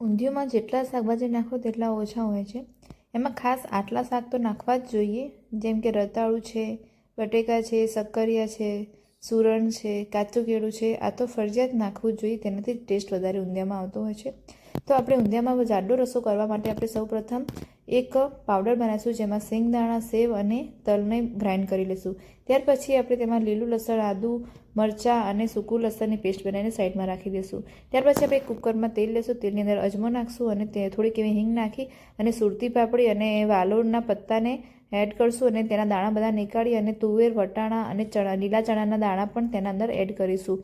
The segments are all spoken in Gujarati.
ઊંધિયુંમાં જેટલા શાકભાજી નાખો તેટલા ઓછા હોય છે. એમાં ખાસ આટલા શાક તો નાખવા જ જોઈએ. જેમ કે રતાળું છે, બટેકા છે શક્કરિયા છે, સુરણ છે કાચું કેળું છે, આ તો ફરજિયાત નાખવું જોઈએ. તેનાથી ટેસ્ટ વધારે ઊંધિયામાં આવતો હોય છે. તો આપણે ઊંધિયામાં જાડો રસો કરવા માટે આપણે સૌપ્રથમ એક પાવડર બનાવીશું, જેમાં સિંગદાણા સેવ અને તલને ગ્રાઇન્ડ કરી લઈશું ત્યાર પછી આપણે તેમાં લીલું લસણ, આદું મરચાં અને સૂકું લસણની પેસ્ટ બનાવીને સાઈડમાં રાખી દઈશું ત્યાર પછી આપણે કુકરમાં તેલ લેશું, તેલની અંદર અજમો નાખશું અને તે થોડીક એવી હિંગ નાખી અને સુરતી પાપડી અને વાલોળના પત્તાને એડ કરશું અને તેના દાણા બધા નીકાળી અને તુવેર, વટાણા અને ચણા, લીલા ચણાના દાણા પણ તેના અંદર એડ કરીશું.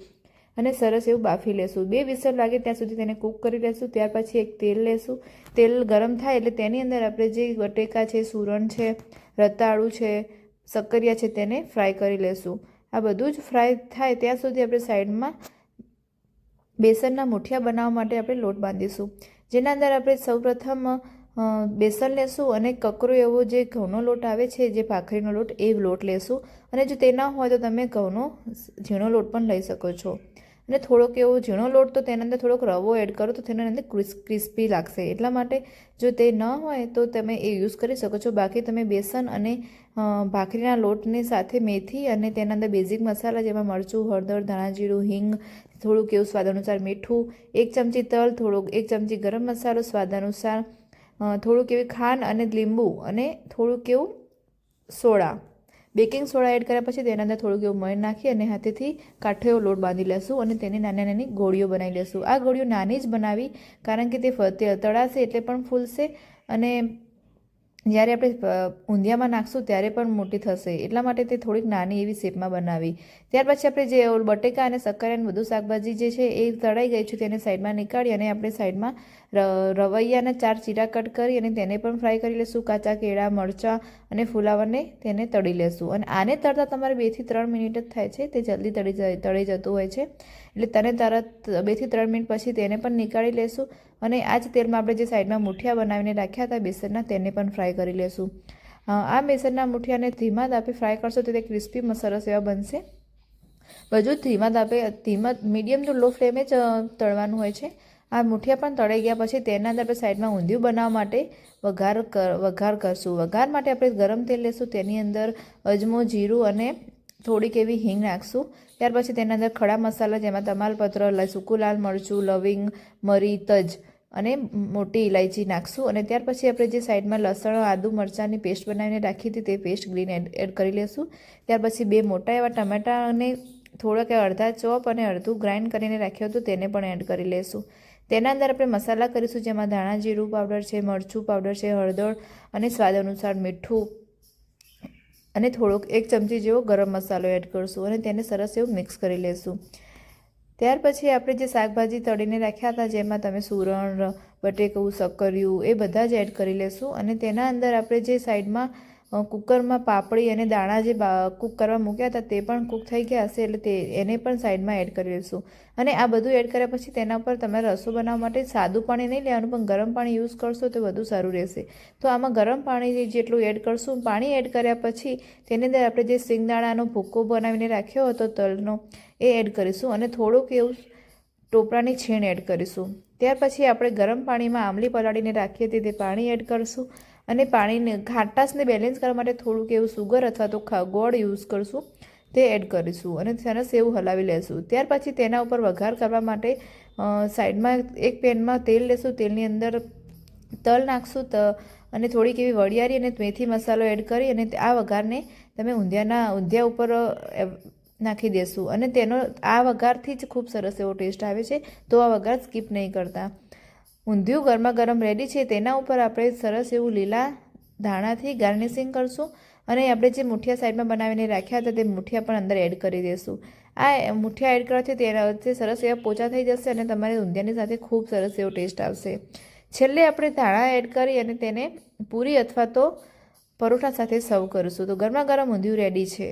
અને સરસ એવું બાફી લેશું. બે વિસલ લાગે ત્યાં સુધી તેને કૂક કરી લેશું, ત્યાર પછી એક તેલ લેશું. તેલ ગરમ થાય એટલે તેની અંદર આપણે જે બટેકા છે, સુરણ છે, રતાળું છે શક્કરિયા છે તેને ફ્રાય કરી લેશું. આ બધું જ ફ્રાય થાય ત્યાં સુધી આપણે સાઈડમાં બેસનના મુઠિયા બનાવવા માટે આપણે લોટ બાંધીશું. જેના અંદર આપણે સૌપ્રથમ બેસન લેશું અને કકરો એવો જે ઘઉંનો લોટ આવે છે, જે ભાખરીનો લોટ, એ લોટ લેશું. અને જો તે ના હોય તો તમે ઘઉંનો ઝીણો લોટ પણ લઈ શકો છો. અને થોડોક એવો ઝીણો લોટ તો તેના અંદર થોડોક રવો એડ કરો તો તેના અંદર ક્રિસ ક્રિસ્પી લાગશે. એટલા માટે જો તે ન હોય તો તમે એ યુઝ કરી શકો છો. બાકી તમે બેસન અને ભાખરીના લોટની સાથે મેથી અને તેના અંદર બેઝિક મસાલા જેમાં મરચું, હળદર, ધાણા જીરું, હિંગ, થોડુંક એવું સ્વાદ અનુસાર મીઠું, એક ચમચી તલ, થોડુંક, એક ચમચી ગરમ મસાલો સ્વાદ અનુસાર થોડુંક એવી ખાંડ અને લીંબુ અને થોડુંક એવું સોડા. બેકિંગ સોડા એડ કર્યા પછી તેના અંદર થોડુંક એવું મય નાખી અને હાથેથી કાઠો એવો લોટ બાંધી લેશું અને તેની નાની નાની ગોળીઓ બનાવી લેશું. આ ગોળીઓ નાની જ બનાવી, કારણ કે તે ફરતે તળાશે એટલે પણ ફૂલશે અને જ્યારે આપણે ઊંધિયામાં નાખશું ત્યારે પણ મોટી થશે. એટલા માટે તે થોડીક નાની એવી શેપમાં બનાવી. ત્યાર પછી આપણે જે બટેકા અને શક્કરિયા બધું શાકભાજી જે છે એ તળાઈ ગઈ છે તેને સાઈડમાં નીકાળી અને આપણે સાઈડમાં રવૈયાના ચાર ચીરા કટ કરી અને તેને પણ ફ્રાય કરી લઈશું કાચા કેળા, મરચાં અને ફુલાવરને તેને તળી લેશું. અને આને તળતા તમારે બેથી ત્રણ મિનિટ જ થાય છે. તે જલ્દી તળી જાય, તળી જતું હોય છે. એટલે તને તરત બેથી ત્રણ મિનિટ પછી તેને પણ નીકાળી લેશું. અને આ જ તેલમાં આપણે જે સાઈડમાં મુઠિયા બનાવીને રાખ્યા હતા, બેસનના, તેને પણ ફ્રાય કરી લેશું. આ બેસનના મૂઠિયાને ધીમા તાપે ફ્રાય કરશો તો તે ક્રિસ્પી સરસ એવા બનશે. બધું ધીમા તાપે ધીમા, મીડિયમ ટુ લો ફ્લેમે જ તળવાનું હોય છે. આ મુઠિયા પણ તળાઈ ગયા પછી તેના અંદર આપણે સાઈડમાં ઊંધિયું બનાવવા માટે વઘાર વઘાર કરશું. વઘાર માટે આપણે ગરમ તેલ લેશું, તેની અંદર અજમો, જીરું અને થોડીક એવી હિંગ નાખશું. ત્યાર પછી તેના અંદર ખડા મસાલા જેમાં તમાલપત્ર સૂકું લાલ મરચું, લવિંગ, મરી, તજ અને મોટી ઇલાયચી નાખશું. અને ત્યાર પછી આપણે જે સાઈડમાં લસણ, આદુ મરચાંની પેસ્ટ બનાવીને રાખી હતી તે પેસ્ટ ગ્રીન એડ કરી લેશું. ત્યાર પછી બે મોટા એવા ટમેટા અને થોડાક અડધા ચોપ અને અડધું ગ્રાઇન્ડ કરીને રાખ્યું હતું તેને પણ એડ કરી લેશું. તેના અંદર આપણે મસાલા કરીશું, જેમાં ધાણા જીરું પાવડર છે, મરચું પાવડર છે, હળદર અને સ્વાદ અનુસાર મીઠું અને થોડોક એક ચમચી જેવો ગરમ મસાલો એડ કરશું અને તેને સરસ એવું મિક્સ કરી લેશું. ત્યાર પછી આપણે જે શાકભાજી તળીને રાખ્યા હતા, જેમાં તમે સુરણ, બટેકું શક્કરિયું એ બધા જ એડ કરી લેશું અને તેના અંદર આપણે જે સાઈડમાં કુકરમાં પાપડી અને દાણા જે કૂક કરવા મૂક્યા હતા તે પણ કૂક થઈ ગયા હશે એટલે તે, એને પણ સાઈડમાં એડ કરી લઈશું અને આ બધું એડ કર્યા પછી તેના ઉપર તમારે રસો બનાવવા માટે સાદું પાણી નહીં લેવાનું, પણ ગરમ પાણી યુઝ કરશો તો વધુ સારું રહેશે. તો આમાં ગરમ પાણી જેટલું એડ કરશું, પાણી એડ કર્યા પછી તેની અંદર આપણે જે સિંગદાણાનો ભૂકો બનાવીને રાખ્યો હતો, તલનો, એ એડ કરીશું અને થોડુંક એવું ટોપરાની છીણ એડ કરીશું. ત્યાર પછી આપણે ગરમ પાણીમાં આંબલી પલાળીને રાખીએ તે પાણી એડ કરીશું. અને પાણીને ખાટાશને બેલેન્સ કરવા માટે થોડુંક એવું સુગર અથવા તો ગોળ યુઝ કરશું, તે એડ કરીશું અને તેના સેવ હલાવી લેશું. ત્યાર પછી તેના ઉપર વઘાર કરવા માટે સાઈડમાં એક પેનમાં તેલ લેશું, તેલની અંદર તલ નાખશું ત, અને થોડીક એવી વરિયાળી અને મેથી મસાલો એડ કરી અને આ વઘારને તમે ઊંધિયાના, ઊંધિયા ઉપર નાખી દેશું. અને તેનો, આ વઘારથી જ ખૂબ સરસ એવો ટેસ્ટ આવે છે. તો આ વઘાર સ્કીપ નહીં કરતા. ઊંધિયું ગરમા ગરમ રેડી છે, તેના ઉપર આપણે સરસ એવું લીલા ધાણાથી ગાર્નિશિંગ કરશું અને આપણે જે મુઠિયા સાઈડમાં બનાવીને રાખ્યા હતા, તે મુઠિયા પણ અંદર એડ કરી દઈશું આ મુઠિયા એડ કરવાથી તેનાથી સરસ એવા પોચા થઈ જશે અને તમારે ઊંધિયાની સાથે ખૂબ સરસ એવો ટેસ્ટ આવશે. છેલ્લે આપણે ધાણા એડ કરી અને તેને પૂરી અથવા તો પરોઠા સાથે સર્વ કરીશું. તો ગરમા ગરમ ઊંધિયું રેડી છે.